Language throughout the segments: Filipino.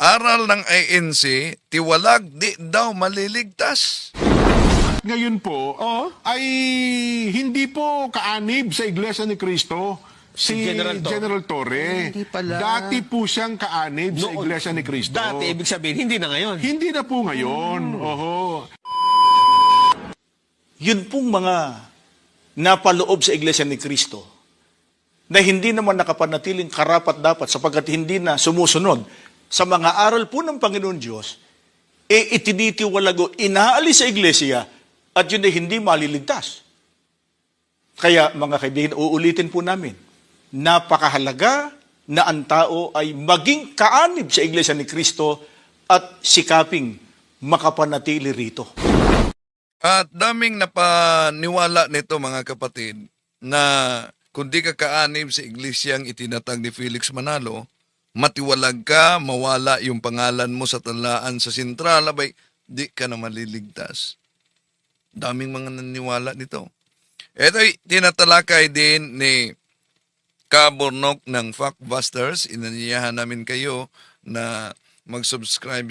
Aral ng ANC, tiwalag di daw maliligtas. Ngayon po, Oo. ay hindi po kaanib sa Iglesia ni Cristo si General General, Torre. Hindi pala. Dati po siyang kaanib sa Noon. Iglesia ni Cristo. Dati, ibig sabihin, hindi na ngayon. Hindi na po ngayon. Hmm. Oho. yun pong mga napaloob sa Iglesia ni Kristo na hindi naman nakapanatiling karapat dapat sapagkat hindi na sumusunod sa mga aral po ng Panginoon Diyos, e itinitiwalago, inaalis sa Iglesia at yun ay hindi maliligtas. Kaya mga kaibigan, uulitin po namin, napakahalaga na ang tao ay maging kaanib sa Iglesia ni Kristo at sikaping makapanatili rito. At daming napaniwala nito mga kapatid na kung di ka kaanib sa iglesyang itinatag ni Felix Manalo, matiwalag ka, mawala yung pangalan mo sa talaan sa sentral, abay, di ka na maliligtas. Daming mga naniwala nito. Ito'y tinatalakay din ni Kaburnok ng Factbusters. Inaniyahan namin kayo na mag-subscribe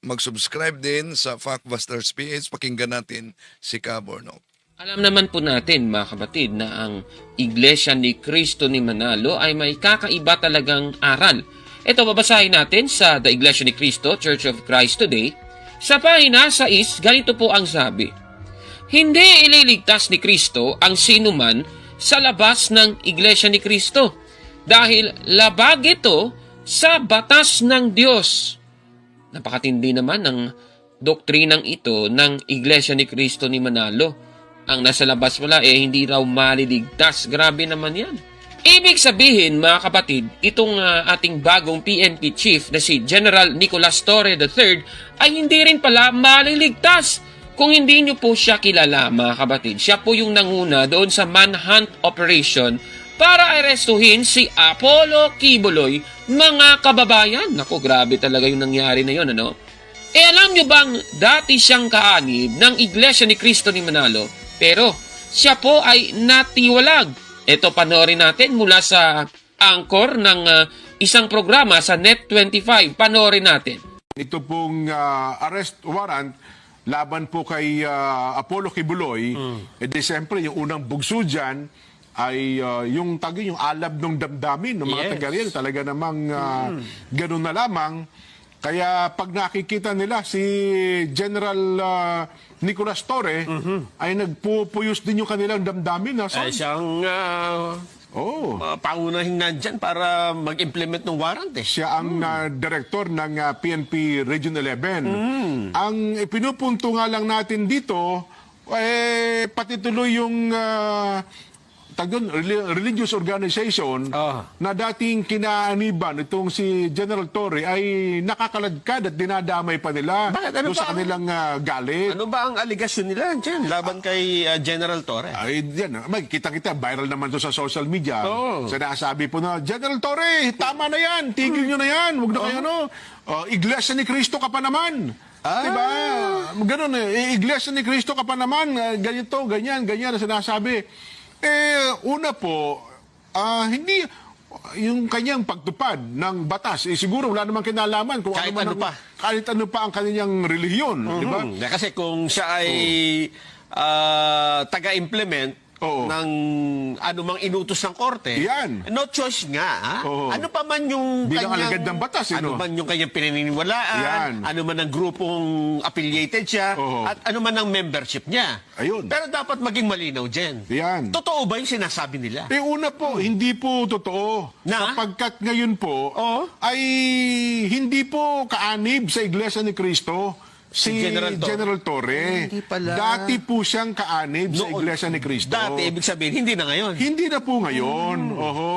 mag-subscribe din sa Factbusters PH. Pakinggan natin si Kaburnok. Alam naman po natin mga kapatid na ang Iglesia ni Cristo ni Manalo ay may kakaiba talagang aral. Ito babasahin natin sa The Iglesia ni Cristo, Church of Christ Today. Sa pahina 6, ganito po ang sabi. Hindi ililigtas ni Kristo ang sinuman sa labas ng Iglesia ni Kristo dahil labag ito sa batas ng Diyos. Napakatindi naman ng doktrinang ito ng Iglesia ni Cristo ni Manalo. Ang nasa labas wala eh hindi raw maliligtas. Grabe naman yan. Ibig sabihin mga kapatid, itong ah, ating bagong PNP chief na si General Nicolas Torre III ay hindi rin pala maliligtas. Kung hindi nyo po siya kilala mga kapatid, siya po yung nanguna doon sa manhunt operation para arestuhin si Apollo Kibuloy, mga kababayan. Naku, grabe talaga yung nangyari na yun, ano? Eh alam nyo bang dati siyang kaanib ng Iglesia ni Cristo ni Manalo, pero siya po ay natiwalag. Ito panoorin natin mula sa anchor ng ah, isang programa sa Net25. Panoorin natin. Ito pong ah, arrest warrant laban po kay ah, Apollo Kibuloy. Hmm. Eh di siyempre, yung unang bugso dyan ay ah, yung tagi yung alab ng damdamin ng mga Yes. Taga. Talaga namang ah, ganun na lamang. Kaya pag nakikita nila si General ah, Nicolas Torre, ay nagpupuyos din yung kanilang damdamin. Mm-hmm. Ay, siyang uh, oh. paunahing nandyan para mag-implement ng warrant eh. Siya ang ah, director ng ah, PNP Region 11. Ang pinupunto nga lang natin dito, eh, pati tuloy yung ah, tag doon, religious organization Ah. na dating kinaaniban itong si General Torre ay nakakaladkad at dinadamay pa nila Bakit? Ano sa ang- kanilang ah, galit. Ano ba ang aligasyon nila dyan laban kay uh, General Torre? Ay, yan. May kita-kita, viral naman to sa social media. Oo. Sinasabi po na, General Torre, tama na yan. Tigil nyo na yan. Huwag na kayo, ano. Oh, iglesia ni Cristo ka pa naman. Ah. Diba? Ganun eh. Iglesia ni Cristo ka pa naman. Ah, Ganito, ganyan, ganyan na sinasabi. Eh, una po, ah, hindi, yung kanyang pagtupad ng batas, eh, siguro wala namang kinalaman kung Kahit man ano ang- pa. kahit ano pa ang kanyang relihiyon. Di ba? Hmm, kasi kung siya ay ah, taga-implement Oo. ng anumang inutos ng korte, Yan. no choice nga. ha? Oo. Ano pa man yung Bilang kanyang, alagad ng batas, eh, no? ano man yung kanyang pinaniniwalaan, Yan. ano man ang grupong affiliated siya, Oo. at ano man ang membership niya. Ayun. Pero dapat maging malinaw dyan. Yan. Totoo ba yung sinasabi nila? Eh una po, hindi po totoo. Na? Sapagkat ngayon po, Oo. ay hindi po kaanib sa Iglesia ni Cristo si, Si General General, Torre. Torre. Hindi pala. Dati po siyang kaanib sa Noon. Iglesia ni Cristo. Dati, ibig sabihin, hindi na ngayon. Hindi na po ngayon. Hmm. Oho.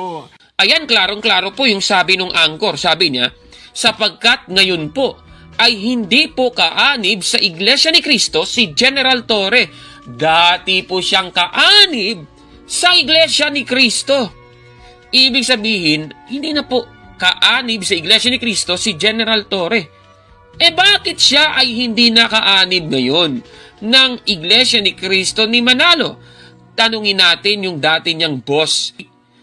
Ayan, klarong-klaro po yung sabi nung angkor. Sabi niya, sapagkat ngayon po ay hindi po kaanib sa Iglesia ni Cristo si General Torre. Dati po siyang kaanib sa Iglesia ni Cristo. Ibig sabihin, hindi na po kaanib sa Iglesia ni Cristo si General Torre. Eh bakit siya ay hindi nakaanib ngayon ng Iglesia ni Cristo ni Manalo? Tanungin natin yung dati niyang boss,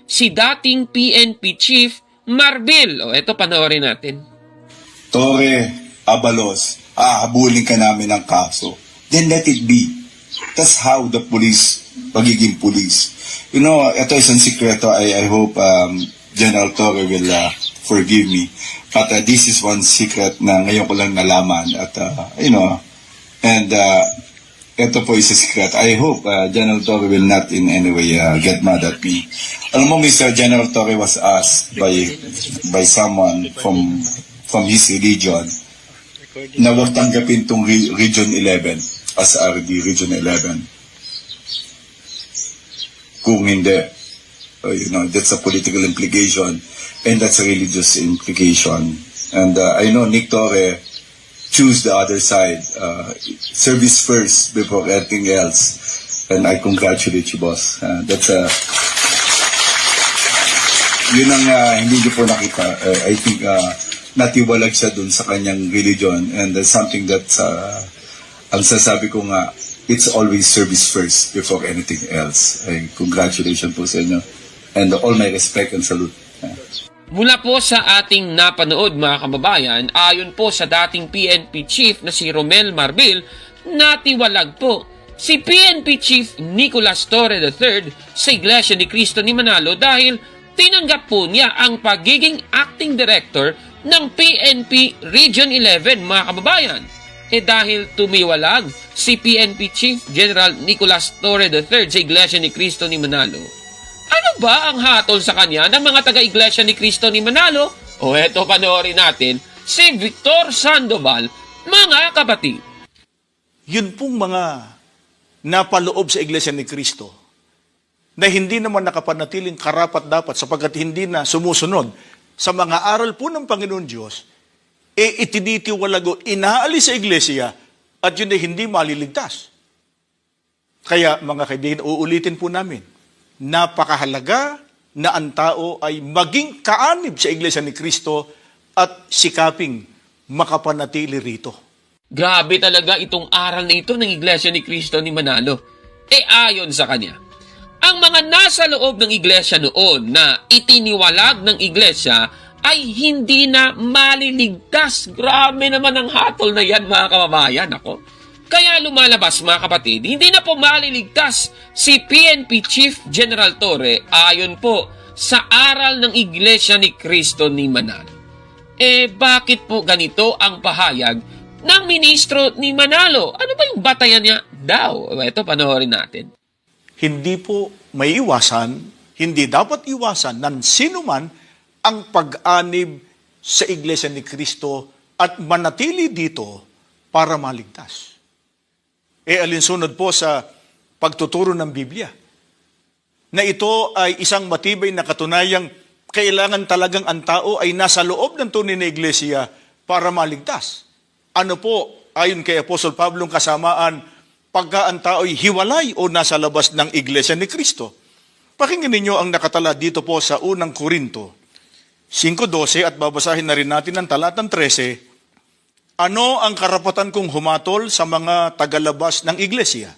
si dating PNP chief Marbil. O, eto panoorin natin. Torre, Abalos, ahabulin ka namin ng kaso. Then let it be. That's how the police, pagiging police. You know, ito isang sikreto. I, I hope um, General Torre will uh, forgive me. But uh, this is one secret na ngayon ko lang nalaman. At, uh, you know, and uh, ito po is a secret. I hope uh, General Torre will not in any way uh, get mad at me. Alam mo, Mr. General Torre was asked by by someone from from his religion na huwag tanggapin tong re- Region 11 as RD Region 11. Kung hindi, uh, you know, that's a political implication and that's a religious implication. And uh, I know Nick Torre choose the other side. Uh, service first before anything else. And I congratulate you, boss. Uh, that's a... yun ang uh, hindi niyo po nakita. Uh, I think uh, natiwalag siya dun sa kanyang religion and that's something that uh, ang sasabi ko nga, it's always service first before anything else. Ay, congratulations po sa inyo. And all my respect and salute. Mula po sa ating napanood mga kababayan, ayon po sa dating PNP chief na si Romel Marbil, natiwalag po si PNP chief Nicolas Torre III sa Iglesia ni Cristo ni Manalo dahil tinanggap po niya ang pagiging acting director ng PNP Region 11 mga kababayan. Eh dahil tumiwalag si PNP Chief General Nicolas Torre III sa Iglesia ni Cristo ni Manalo, ano ba ang hatol sa kanya ng mga taga-iglesia ni Cristo ni Manalo? O eto panoorin natin, si Victor Sandoval, mga kapatid. Yun pong mga napaloob sa Iglesia ni Kristo na hindi naman nakapanatiling karapat dapat sapagkat hindi na sumusunod sa mga aral po ng Panginoon Diyos, e itinitiwalago, inaalis sa Iglesia at yun ay hindi maliligtas. Kaya mga kaibigan, uulitin po namin, napakahalaga na ang tao ay maging kaanib sa Iglesia ni Kristo at sikaping makapanatili rito. Grabe talaga itong aral na ito ng iglesia ni Cristo ni Manalo. E ayon sa kanya, ang mga nasa loob ng iglesia noon na itiniwalag ng iglesia ay hindi na maliligtas. Grabe naman ang hatol na yan mga kababayan. Ako. Kaya lumalabas mga kapatid, hindi na po maliligtas si PNP Chief General Torre ayon po sa aral ng Iglesia ni Cristo ni Manalo. Eh bakit po ganito ang pahayag ng ministro ni Manalo? Ano ba yung batayan niya daw? Ito panoorin natin. hindi po may iwasan, hindi dapat iwasan ng sino man ang pag-anib sa Iglesia ni Kristo at manatili dito para maligtas. E alinsunod po sa pagtuturo ng Biblia na ito ay isang matibay na katunayang kailangan talagang ang tao ay nasa loob ng tunay na iglesia para maligtas. Ano po, ayon kay Apostol Pablo kasamaan, pagka ang tao ay hiwalay o nasa labas ng iglesia ni Kristo. Pakinggan ninyo ang nakatala dito po sa unang Korinto, 5.12 at babasahin na rin natin ang talatang 13. Ano ang karapatan kong humatol sa mga tagalabas ng iglesia?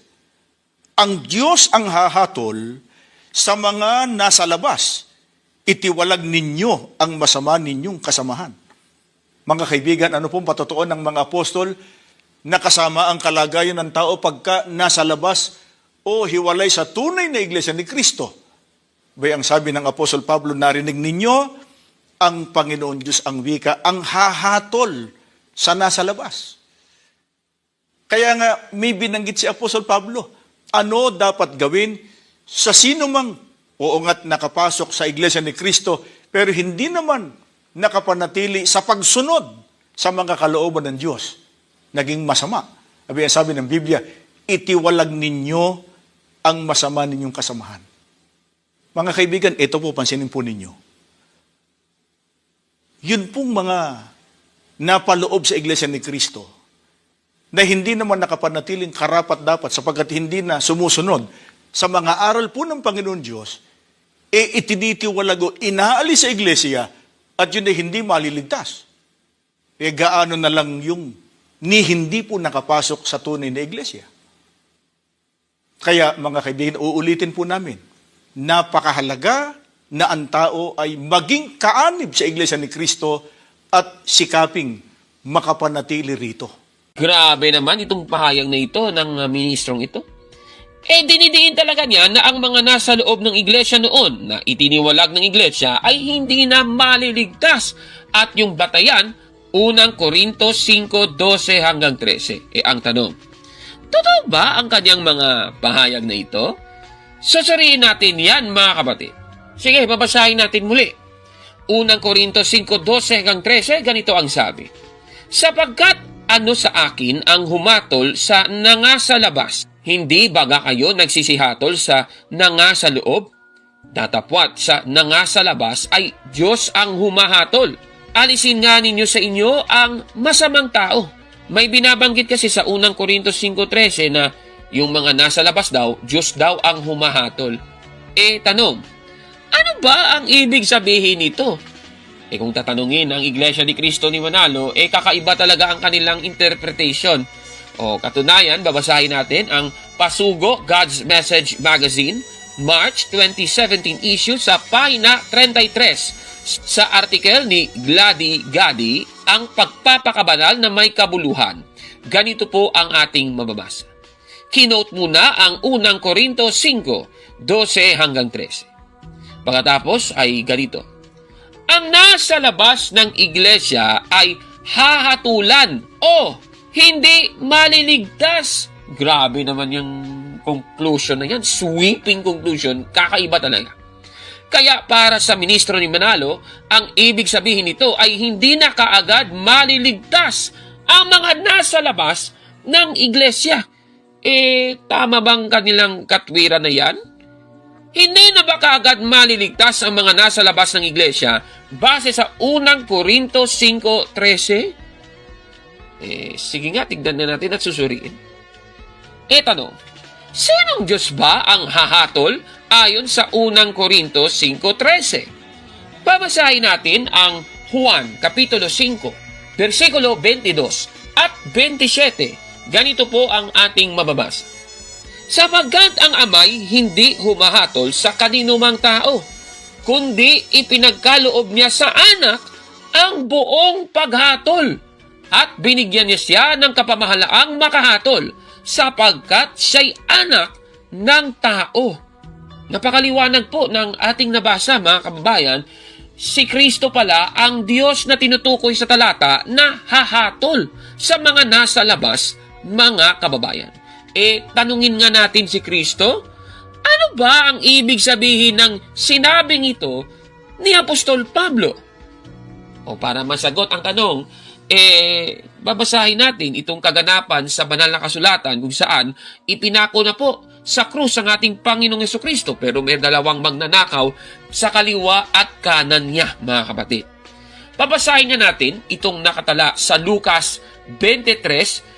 Ang Diyos ang hahatol sa mga nasa labas. Itiwalag ninyo ang masama ninyong kasamahan. Mga kaibigan, ano pong patotoo ng mga apostol na kasama ang kalagayan ng tao pagka nasa labas o hiwalay sa tunay na iglesia ni Kristo? Bay ang sabi ng Apostol Pablo, narinig ninyo ang Panginoon Diyos ang wika, ang hahatol sa nasa labas. Kaya nga may binanggit si Apostol Pablo, ano dapat gawin sa sino mang oo nga't nakapasok sa iglesia ni Kristo, pero hindi naman nakapanatili sa pagsunod sa mga kalooban ng Diyos. Naging masama. Sabi, sabi ng Biblia, itiwalag ninyo ang masama ninyong kasamahan. Mga kaibigan, ito po, pansinin po ninyo. Yun pong mga napaloob sa iglesia ni Kristo na hindi naman nakapanatiling karapat dapat sapagkat hindi na sumusunod sa mga aral po ng Panginoon Diyos, e itinitiwalago, inaalis sa iglesia at yun ay hindi maliligtas. E gaano na lang yung ni hindi po nakapasok sa tunay na iglesia. Kaya mga kaibigan, uulitin po namin, napakahalaga na ang tao ay maging kaanib sa Iglesia ni Kristo at sikaping makapanatili rito. Grabe naman itong pahayag na ito ng uh, ministrong ito. Eh, dinidiin talaga niya na ang mga nasa loob ng iglesia noon na itiniwalag ng iglesia ay hindi na maliligtas. At yung batayan, unang Korinto 5.12 hanggang 13. Eh, ang tanong, totoo ba ang kanyang mga pahayag na ito? Susuriin natin yan, mga kapatid. Sige, babasahin natin muli. Unang Korinto 5.12 hanggang 13, ganito ang sabi. Sapagkat ano sa akin ang humatol sa nanga sa labas, hindi baga kayo nagsisihatol sa nanga sa loob? Datapwat sa nanga sa labas ay Diyos ang humahatol. Alisin nga ninyo sa inyo ang masamang tao. May binabanggit kasi sa unang Korintos 5.13 na yung mga nasa labas daw, Diyos daw ang humahatol. Eh, tanong, ano ba ang ibig sabihin nito? Eh kung tatanungin ang Iglesia ni Cristo ni Manalo, eh kakaiba talaga ang kanilang interpretation. O katunayan, babasahin natin ang Pasugo God's Message Magazine, March 2017 issue sa pahina 33. Sa article ni Glady Gadi, ang pagpapakabanal na may kabuluhan. Ganito po ang ating mababasa. Kinote muna ang unang Korinto 5, 12 hanggang 13. Pagkatapos ay ganito. Ang nasa labas ng iglesia ay hahatulan o hindi maliligtas. Grabe naman yung conclusion na yan. Sweeping conclusion. Kakaiba talaga. Kaya para sa ministro ni Manalo, ang ibig sabihin nito ay hindi na kaagad maliligtas ang mga nasa labas ng iglesia. Eh, tama bang kanilang katwiran na yan? Hindi na ba kaagad maliligtas ang mga nasa labas ng iglesia base sa unang Korinto 5.13? Eh, sige nga, tignan na natin at susuriin. E tanong, sinong Diyos ba ang hahatol ayon sa unang Korinto 5.13? Babasahin natin ang Juan Kapitulo 5, versikulo 22 at 27. Ganito po ang ating mababasa. Sapagkat ang amay hindi humahatol sa kaninumang tao, kundi ipinagkaloob niya sa anak ang buong paghatol at binigyan niya siya ng kapamahalaang makahatol sapagkat siya'y anak ng tao. Napakaliwanag po ng ating nabasa mga kababayan, si Kristo pala ang Diyos na tinutukoy sa talata na hahatol sa mga nasa labas, mga kababayan. Eh, tanungin nga natin si Kristo, ano ba ang ibig sabihin ng sinabing ito ni Apostol Pablo? O para masagot ang tanong, eh, babasahin natin itong kaganapan sa banal na kasulatan kung saan ipinako na po sa krus ang ating Panginoong Yeso Kristo pero may dalawang magnanakaw sa kaliwa at kanan niya, mga kapatid. Babasahin nga natin itong nakatala sa Lucas 23,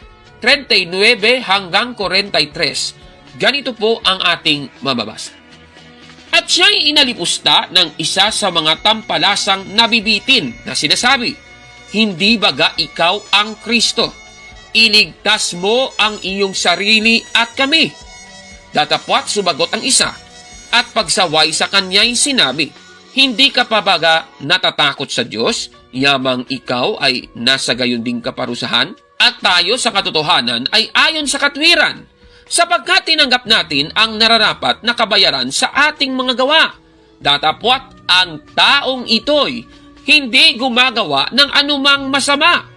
39 hanggang 43. Ganito po ang ating mababasa. At siya'y inalipusta ng isa sa mga tampalasang nabibitin na sinasabi, Hindi baga ikaw ang Kristo? Iligtas mo ang iyong sarili at kami. Datapwat sumagot ang isa, at pagsaway sa kanya'y sinabi, Hindi ka pa baga natatakot sa Diyos, yamang ikaw ay nasa gayon ding kaparusahan? At tayo sa katotohanan ay ayon sa katwiran, sapagkat tinanggap natin ang nararapat na kabayaran sa ating mga gawa. Datapwat ang taong ito'y hindi gumagawa ng anumang masama.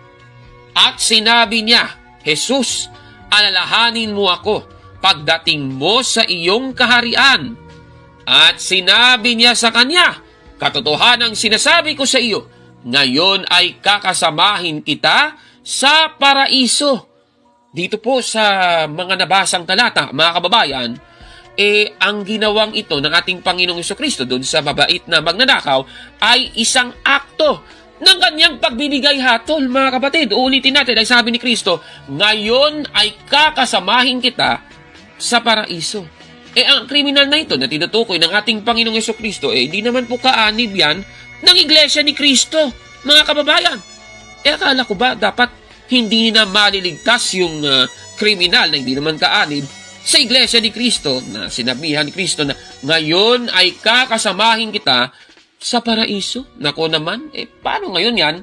At sinabi niya, Jesus, alalahanin mo ako pagdating mo sa iyong kaharian. At sinabi niya sa kanya, katotohanang sinasabi ko sa iyo, ngayon ay kakasamahin kita sa paraiso. Dito po sa mga nabasang talata, mga kababayan, eh ang ginawang ito ng ating Panginoong Kristo doon sa mabait na magnanakaw ay isang akto ng kanyang pagbibigay hatol, mga kapatid. Ulitin natin, ay sabi ni Kristo, ngayon ay kakasamahin kita sa paraiso. Eh ang kriminal na ito na tinutukoy ng ating Panginoong Kristo, eh di naman po kaanib yan ng Iglesia ni Kristo, mga kababayan. Eh akala ko ba dapat hindi na maliligtas yung uh, kriminal na hindi naman kaanib sa Iglesia ni Kristo na sinabihan ni Kristo na ngayon ay kakasamahin kita sa paraiso. Nako naman, eh paano ngayon yan?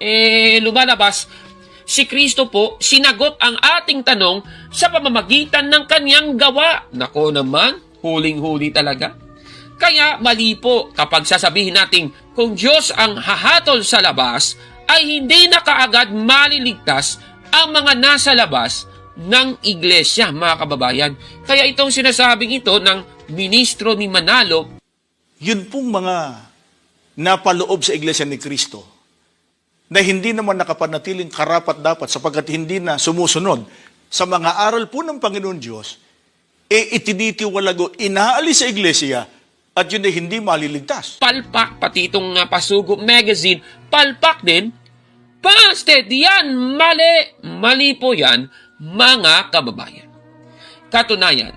Eh lumalabas, si Kristo po sinagot ang ating tanong sa pamamagitan ng kanyang gawa. Nako naman, huling-huli talaga. Kaya mali po kapag sasabihin natin kung Diyos ang hahatol sa labas, ay hindi na kaagad maliligtas ang mga nasa labas ng iglesia, mga kababayan. Kaya itong sinasabing ito ng ministro ni Manalo, Yun pong mga napaloob sa Iglesia ni Kristo na hindi naman nakapanatiling karapat dapat sapagkat hindi na sumusunod sa mga aral po ng Panginoon Diyos, e itinitiwalago, inaalis sa Iglesia at yun ay hindi maliligtas. palpak, pati itong uh, Pasugo Magazine, palpak din. Busted! Yan! Mali! Mali po yan, mga kababayan. Katunayan,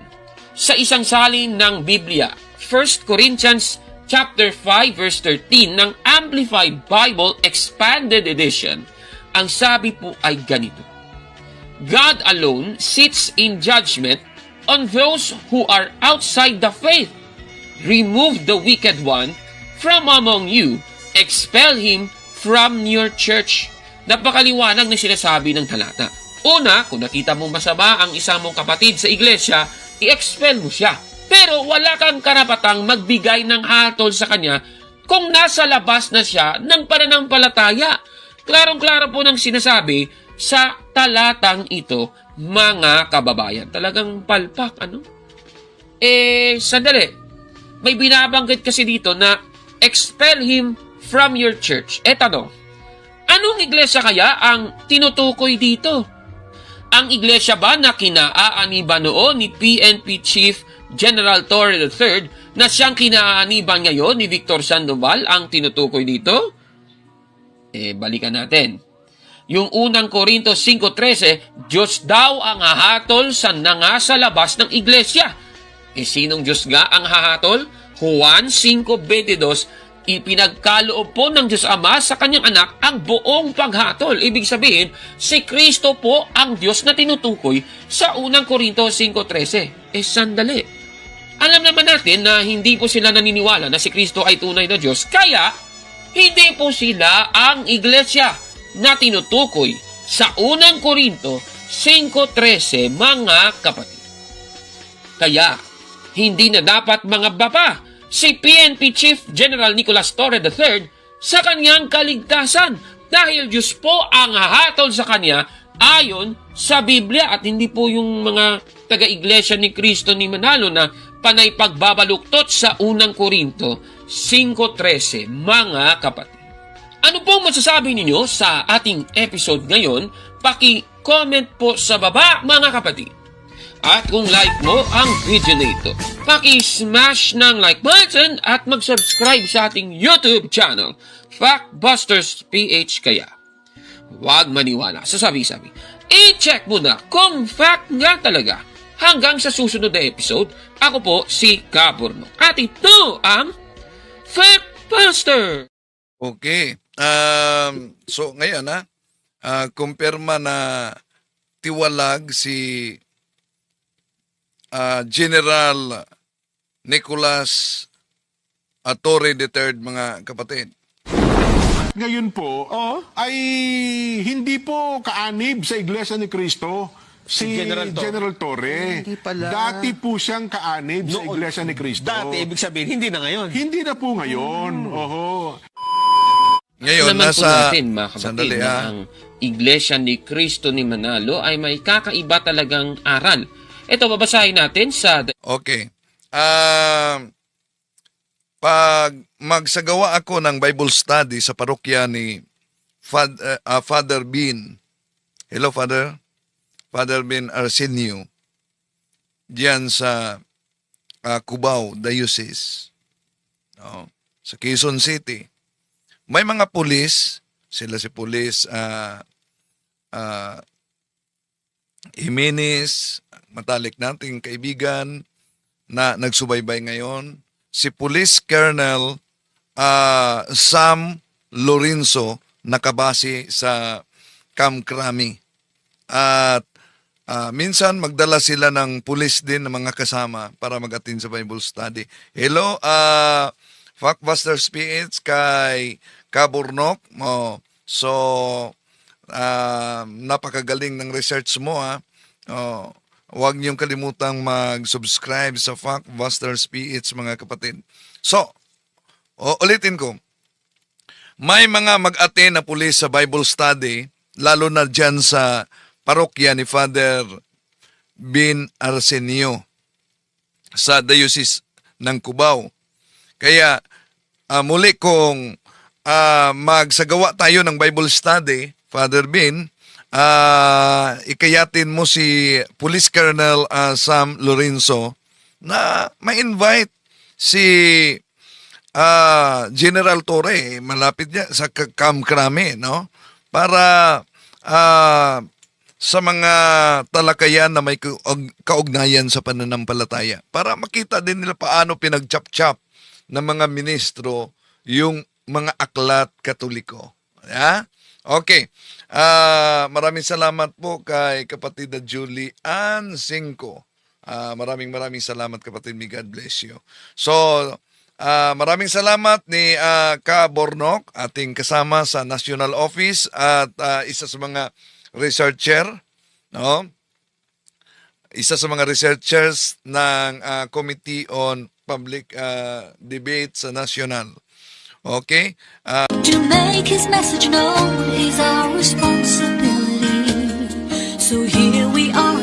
sa isang salin ng Biblia, 1 Corinthians chapter 5 verse 13 ng Amplified Bible Expanded Edition, ang sabi po ay ganito. God alone sits in judgment on those who are outside the faith remove the wicked one from among you, expel him from your church. Napakaliwanag na sinasabi ng talata. Una, kung nakita mo masama ang isang mong kapatid sa iglesia, i-expel mo siya. Pero wala kang karapatang magbigay ng hatol sa kanya kung nasa labas na siya ng pananampalataya. Klarong-klaro po ng sinasabi sa talatang ito, mga kababayan. Talagang palpak, ano? Eh, sandali may binabanggit kasi dito na expel him from your church. E tanong, anong iglesia kaya ang tinutukoy dito? Ang iglesia ba na kinaaaniban noon ni PNP Chief General Torre III na siyang kinaaaniban ngayon ni Victor Sandoval ang tinutukoy dito? Eh, balikan natin. Yung unang Korinto 5.13, Diyos daw ang hahatol sa nanga labas ng iglesia. E sinong Diyos nga ang hahatol? Juan 5.22, ipinagkaloob po ng Diyos Ama sa kanyang anak ang buong paghatol. Ibig sabihin, si Kristo po ang Diyos na tinutukoy sa unang Korinto 5.13. Eh sandali. Alam naman natin na hindi po sila naniniwala na si Kristo ay tunay na Diyos, kaya hindi po sila ang iglesia na tinutukoy sa unang Korinto 5.13 mga kapatid. Kaya, hindi na dapat mga bapa si PNP Chief General Nicolas Torre III sa kanyang kaligtasan dahil Diyos po ang hahatol sa kanya ayon sa Biblia at hindi po yung mga taga-iglesia ni Kristo ni Manalo na panay pagbabaluktot sa unang Korinto 5.13 mga kapatid. Ano pong masasabi ninyo sa ating episode ngayon? Paki-comment po sa baba mga kapatid. At kung like mo ang video na ito, paki-smash ng like button at mag-subscribe sa ating YouTube channel, Factbusters PH kaya. Huwag maniwala sa sabi-sabi. I-check mo na kung fact nga talaga. Hanggang sa susunod na episode, ako po si Kaburno. At ito ang Factbuster! Okay. Um, so ngayon ha, ah, kumpirma na tiwalag si ah, General Nicholas Torre III mga kapatid. Ngayon po, ay hindi po kaanib sa Iglesia ni Cristo si, Si General General, Torre. Hindi pala. Dati po siyang kaanib sa Noon. Iglesia ni Cristo. Dati, ibig sabihin, hindi na ngayon. Hindi na po ngayon. Hmm. Oho. Ngayon, Naman po nasa... natin, mga kapatid, Sandali na ha. ang Iglesia ni Cristo ni Manalo ay may kakaiba talagang aral. Ito, babasahin natin sa Okay. Um, pag magsagawa ako ng Bible study sa parokya ni Fad- uh, Father Bean. Hello, Father. Father Bean Arsenio. Diyan sa uh, Cubao, Diocese. No, sa Quezon City. May mga pulis, sila si pulis uh, uh, Jimenez, matalik nating kaibigan na nagsubaybay ngayon, si Police Colonel ah, Sam Lorenzo nakabase sa Camp Crami. At Ah, minsan magdala sila ng pulis din ng mga kasama para mag-attend sa Bible study. Hello, uh, Factbusters PH kay Kaburnok. Oh, so, ah, napakagaling ng research mo ha. Oh, huwag niyong kalimutang mag-subscribe sa Factbusters PH mga kapatid. So, ulitin ko. May mga mag-attend na pulis sa Bible study, lalo na dyan sa parokya ni Father Bin Arsenio sa Diocese ng Cubao. Kaya ah, muli kung ah, magsagawa tayo ng Bible study, Father Bin, ah, ikayatin mo si Police Colonel ah, Sam Lorenzo na ma-invite si ah, General Torre, malapit niya sa K- Kamkrame, no? Para ah, sa mga talakayan na may kaug- kaugnayan sa pananampalataya. Para makita din nila paano pinagchap-chap ng mga ministro yung mga aklat katoliko. Ya? Okay. Ah, maraming salamat po kay kapatid na Julie Ann Cinco. Ah, maraming maraming salamat kapatid. May God bless you. So, ah, maraming salamat ni ah, Ka Bornok, ating kasama sa National Office at ah, isa sa mga researcher, no? Isa sa mga researchers ng ah, Committee on Public ah, Debate sa National. Okay? Uh, to make his message known is our responsibility. So here we are.